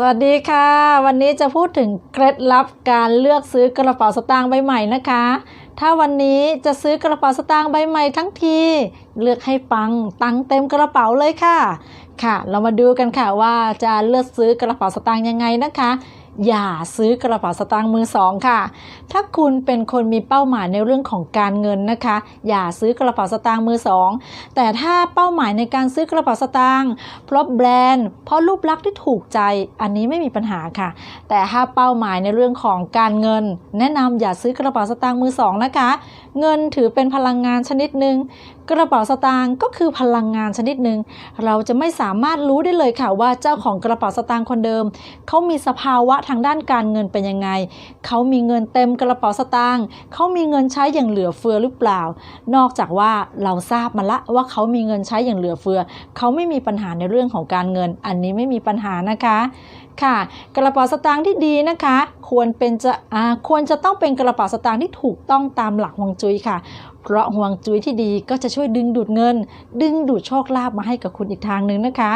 สวัสดีค่ะ วันนี้จะพูดถึงเคล็ดลับการเลือกซื้อกระเป๋าสตางค์ใบใหม่นะคะ ถ้าวันนี้จะซื้อกระเป๋าสตางค์ใบใหม่ทั้งที เลือกให้ปังตังเต็มกระเป๋าเลยค่ะ ค่ะ เรามาดูกันค่ะว่าจะเลือกซื้อกระเป๋าสตางค์ยังไงนะคะ อย่าซื้อกระเป๋าสตางค์มือสองค่ะ ถ้าคุณเป็นคนมีเป้าหมายในเรื่องของการเงินนะคะ อย่าซื้อกระเป๋าสตางค์มือสองแต่ถ้าเป้าหมายในการซื้อกระเป๋าสตางค์เพราะแบรนด์ เพราะรูปลักษณ์ที่ถูกใจอันนี้ไม่มีปัญหาค่ะ แต่ถ้าเป้าหมายในเรื่องของการเงิน แนะนำอย่าซื้อกระเป๋าสตางค์มือสองนะคะ เงินถือเป็นพลังงานชนิดหนึ่งกระเป๋าสตางค์ก็คือพลังงานชนิดหนึ่งเราจะไม่สามารถรู้ได้เลยค่ะว่าเจ้าของกระเป๋าสตางค์คนเดิมเขามีสภาวะทางด้านการเงินเป็นยังไง เขามีเงินเต็มกระเป๋าสตางค์เขามีเงินใช้อย่างเหลือเฟือหรือเปล่า นอกจากว่าเราทราบมาละว่าเขามีเงินใช้อย่างเหลือเฟือ เขาไม่มีปัญหาในเรื่องของการเงิน อันนี้ไม่มีปัญหานะคะ ค่ะ กระเป๋าสตางค์ที่ดีนะคะ ควรเป็นจะอ่าควรจะต้องเป็นกระเป๋าสตางค์ที่ถูกต้องตามหลักฮวงจุ้ยค่ะ เพราะฮวงจุ้ยที่ดีก็จะช่วยดึงดูดเงิน ดึงดูดโชคลาภมาให้กับคุณอีกทางหนึ่งนะคะ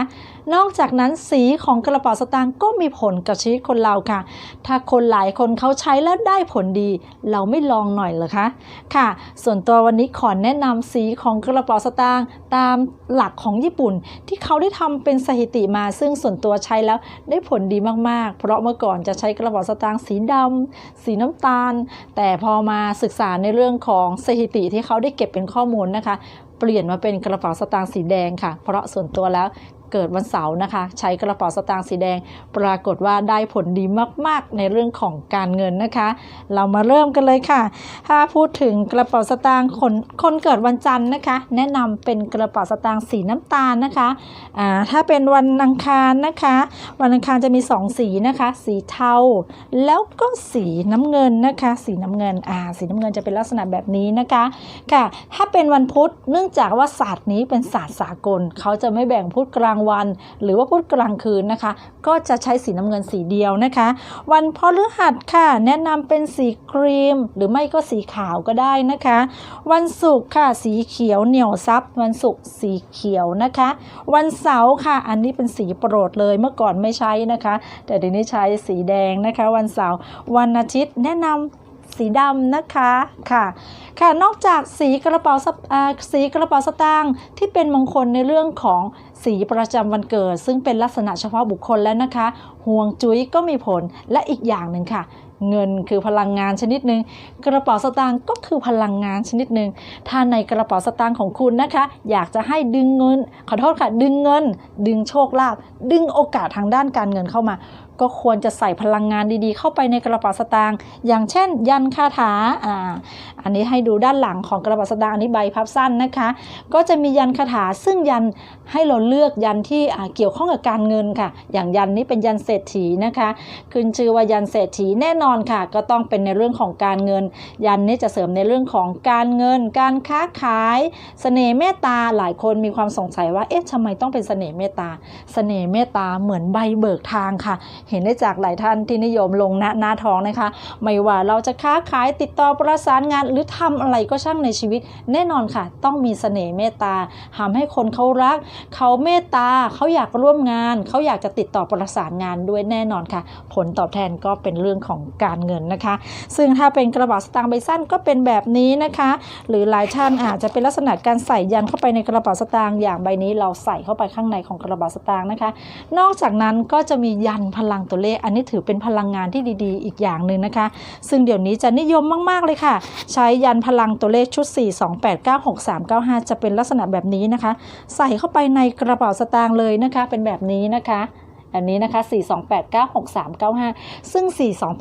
นอกจากนั้นสีของกระเป๋าสตางค์ก็มีผลกับชีวิตคนเราค่ะ ถ้าคนหลายคนเขาใช้แล้วได้ผลดี เราไม่ลองหน่อยเหรอคะค่ะ ส่วนตัววันนี้ขอแนะนำสีของกระเป๋าสตางค์ตามหลักของญี่ปุ่น ที่เขาได้ทำเป็นสถิติมาซึ่งส่วนตัวใช้แล้วได้ผลดีมากๆ เพราะเมื่อก่อนจะใช้กระบอกสตางค์สีดำสีน้ำตาล แต่พอมาศึกษาในเรื่องของสถิติที่เขาได้เก็บเป็นข้อมูลนะคะ เปลี่ยนมาเป็นกระเป๋าสตางค์สีแดงค่ะ เพราะส่วนตัวแล้วเกิดวันเสาร์นะคะ ใช้กระเป๋าสตางค์สีแดง ปรากฏว่าได้ผลดีมากๆ ในเรื่องของการเงินนะคะ เรามาเริ่มกันเลยค่ะ ถ้าพูดถึงกระเป๋าสตางค์คนคนเกิดวันจันทร์นะคะ แนะนำเป็นกระเป๋าสตางค์สีน้ำตาลนะคะอ่าถ้าเป็นวันอังคารนะคะ วันอังคารจะมี 2 สีนะคะ สีเทาแล้วก็สีน้ำเงินนะคะ สีน้ำเงินอ่าสีน้ำเงินจะเป็นลักษณะแบบนี้นะคะค่ะ ถ้าเป็นวันพุธเนื่องจากว่าศาสตร์นี้เป็นศาสตร์สากล เขาจะไม่แบ่งพุธกลางวัน หรือว่าพุธกลางคืนนะคะ ก็จะใช้สีน้ำเงินสีเดียวนะคะ วันพฤหัสค่ะ แนะนำเป็นสีครีม หรือไม่ก็สีขาวก็ได้นะคะ วันศุกร์ค่ะ สีเขียวเหนียวซับวันศุกร์สีเขียวนะคะ วันเสาร์ค่ะ อันนี้เป็นสีโปรดเลยเมื่อก่อนไม่ใช้นะคะ แต่เดี๋ยวนี้ใช้สีแดงนะคะ วันเสาร์วันอาทิตย์แนะนำ สีดำนะคะค่ะค่ะนอกจากสีกระเป๋าส,สีกระเป๋าสตางค์ที่เป็นมงคลในเรื่องของสีประจำวันเกิด ซึ่งเป็นลักษณะเฉพาะบุคคลแล้วนะคะห่วงจุ้ยก็มีผลและอีกอย่างหนึ่งค่ะ เงินคือพลังงานชนิดหนึ่งกระเป๋าสตางค์ก็คือพลังงานชนิดหนึ่งถ้าในกระเป๋าสตางค์ของคุณนะคะ อยากจะให้ดึงเงิน ขอโทษค่ะ ดึงเงิน ดึงโชคลาภดึงโอกาสทางด้านการเงินเข้ามา ก็ควรจะใส่พลังงานดีๆ เข้าไปในกระเป๋าสตางค์อย่างเช่น ยันคาถาอ่าอันนี้ให้ดูด้านหลังของกระเป๋าสตางค์อันนี้ใบพับสั้นนะคะ ก็จะมียันคาถาซึ่งยันให้เราเลือกยันที่เกี่ยวข้องกับการเงินค่ะ อย่างยันนี้เป็นยันเศรษฐีนะคะขึ้นชื่อว่ายันเศรษฐีแน่นอนค่ะ ก็ต้องเป็นในเรื่องของการเงิน ยันนี้จะเสริมในเรื่องของการเงิน การค้าขายเสน่ห์เมตตาหลายคนมีความสงสัยว่าเอ๊ะทำไมต้องเป็นเสน่ห์เมตตาเสน่ห์เมตตาเหมือนใบเบิกทางค่ะ เห็นได้จากหลายท่านที่นิยมลงหน้าหน้าทองนะคะ ไม่ว่าเราจะค้าขายติดต่อประสานงานหรือทำอะไรก็ช่างในชีวิต แน่นอนค่ะ ต้องมีเสน่ห์เมตตาทำให้คนเขารัก เขาเมตตาเขาอยากร่วมงาน เขาอยากจะติดต่อประสานงานด้วยแน่นอนค่ะ ผลตอบแทนก็เป็นเรื่องของการเงินนะคะ ซึ่งถ้าเป็นกระเป๋าสตางค์ใบสั้นก็เป็นแบบนี้นะคะ หรือหลายท่านอาจจะเป็นลักษณะการใส่ยันเข้าไปในกระเป๋าสตางค์อย่างใบนี้เราใส่เข้าไปข้างในของกระเป๋าสตางค์นะคะ นอกจากนั้นก็จะมียันพลังตัวเลข อันนี้ถือเป็นพลังงานที่ดีๆ อีกอย่างหนึ่งนะคะ ซึ่งเดี๋ยวนี้จะนิยมมากๆเลยค่ะ ใช้ยันพลังตัวเลขชุด 4 2 8 9 6 3 9 5 จะเป็นลักษณะแบบนี้นะคะ ใส่เข้าไปในกระเป๋าสตางค์เลยนะคะ เป็นแบบนี้นะคะ อันนี้นะคะ 42896395 ซึ่ง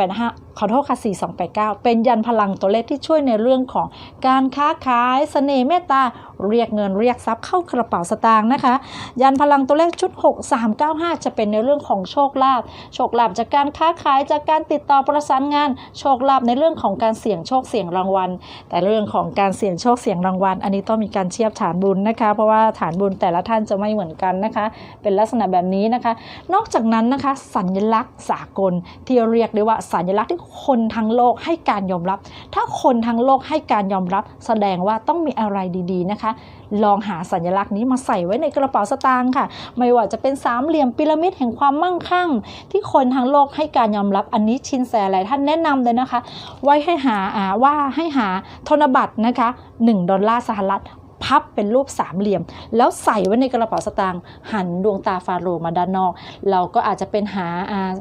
4285 ขอโทษค่ะ 4289 เป็นยันพลังตัวเลขที่ช่วยในเรื่องของการค้าขายเสน่ห์เมตตา เรียกเงินเรียกทรัพย์เข้ากระเป๋าสตางค์นะคะ ยันพลังตัวเลขชุด 6395 จะเป็นในเรื่องของโชคลาภโชคลาภจากการค้าขายจากการติดต่อประสานงาน โชคลาภในเรื่องของการเสี่ยงโชคเสี่ยงรางวัล แต่เรื่องของการเสี่ยงโชคเสี่ยงรางวัล อันนี้ต้องมีการเทียบฐานบุญนะคะ เพราะว่าฐานบุญแต่ละท่านจะไม่เหมือนกันนะคะ เป็นลักษณะแบบนี้นะคะ นอกจากนั้นนะคะ สัญลักษณ์สากลที่เรียกได้ว่าสัญลักษณ์ที่คนทั้งโลกให้การยอมรับ ถ้าคนทั้งโลกให้การยอมรับ แสดงว่าต้องมีอะไรดีๆนะคะลองหาสัญลักษณ์นี้มาใส่ไว้ในกระเป๋าสตางค์ค่ะ ไม่ว่าจะเป็นสามเหลี่ยมพีระมิดแห่งความมั่งคั่ง ที่คนทั้งโลกให้การยอมรับอันนี้ชินแสหลายท่านแนะนำเลยนะคะ ไว้ให้หาอาว่าให้หาธนบัตรนะคะ 1 ดอลลาร์สหรัฐพับเป็นรูปสามเหลี่ยม แล้วใส่ไว้ในกระเป๋าสตางค์หันดวงตาฟาโรห์มาด้านนอก เราก็อาจจะเป็นหาอ่า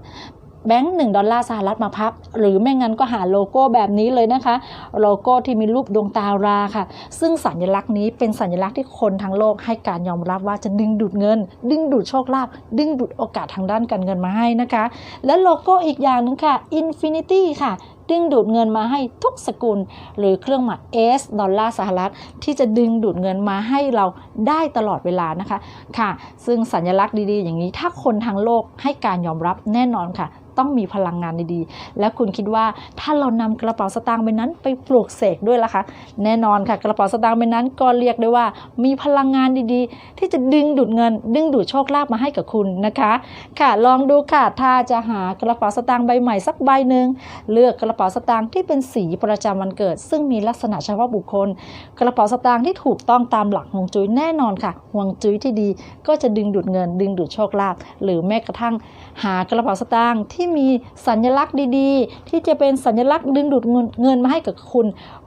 แบงค์หนึ่งดอลลาร์สหรัฐมาพับ หรือไม่งั้นก็หาโลโก้แบบนี้เลยนะคะ โลโก้ที่มีรูปดวงตาราค่ะ ซึ่งสัญลักษณ์นี้เป็นสัญลักษณ์ที่คนทั้งโลกให้การยอมรับว่าจะดึงดูดเงิน ดึงดูดโชคลาภดึงดูดโอกาสทางด้านการเงินมาให้นะคะ และโลโก้อีกอย่างหนึงค่ะ Infinity ค่ะดึงดูดเงินมาให้ทุกสกุล หรือเครื่องหมาย S ดอลลาร์สหรัฐ ที่จะดึงดูดเงินมาให้เราได้ตลอดเวลานะคะ ค่ะ ซึ่งสัญลักษณ์ดีๆ อย่างนี้ถ้าคนทั้งโลกให้การยอมรับแน่นอนค่ะ ต้องมีพลังงานดีๆ และคุณคิดว่าถ้าเรานำกระเป๋าสตางค์ใบนั้นไปปลูกเสกด้วยล่ะคะแน่นอนค่ะ กระเป๋าสตางค์ใบนั้นก็เรียกได้ว่า มีพลังงานดีๆ ที่จะดึงดูดเงิน ดึงดูดโชคลาภมาให้กับคุณนะคะ ค่ะลองดูค่ะถ้าจะหากระเป๋าสตางค์ใบใหม่สักใบหนึ่งเลือกกระเป๋าสตางค์ที่เป็นสีประจำวันเกิด ซึ่งมีลักษณะเฉพาะบุคคล กระเป๋าสตางค์ที่ถูกต้องตามหลักฮวงจุ้ยแน่นอนค่ะฮวงจุ้ยที่ดีก็จะดึงดูดเงิน ดึงดูดโชคลาภหรือแม้กระทั่งหากระเป๋าสตางค์ที่มีสัญลักษณ์ดีๆ ที่จะเป็นสัญลักษณ์ดึงดูดเงินมาให้กับคุณ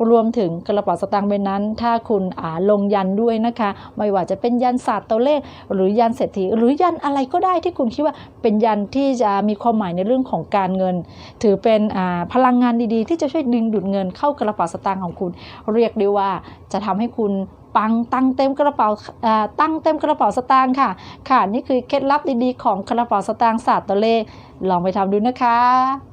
รวมถึงกระเป๋าสตางค์ใบนั้น ถ้าคุณอ่าลงยันด้วยนะคะ ไม่ว่าจะเป็นยันศาสตร์ตัวเลข หรือยันเศรษฐี หรือยันอะไรก็ได้ที่คุณคิดว่าเป็นยันที่จะมีความหมายในเรื่องของการเงิน ถือเป็นอ่าพลังงานดีๆ ที่จะช่วยดึงดูดเงินเข้ากระเป๋าสตางค์ของคุณ เรียกได้ว่าจะทำให้คุณ ปังตั้งเต็มกระเป๋าตั้งเต็มกระเป๋าสตางค์ค่ะ ค่ะนี่คือเคล็ดลับดีๆของกระเป๋าสตางค์ศาสตร์ตัวเลขลองไปทำดูนะคะ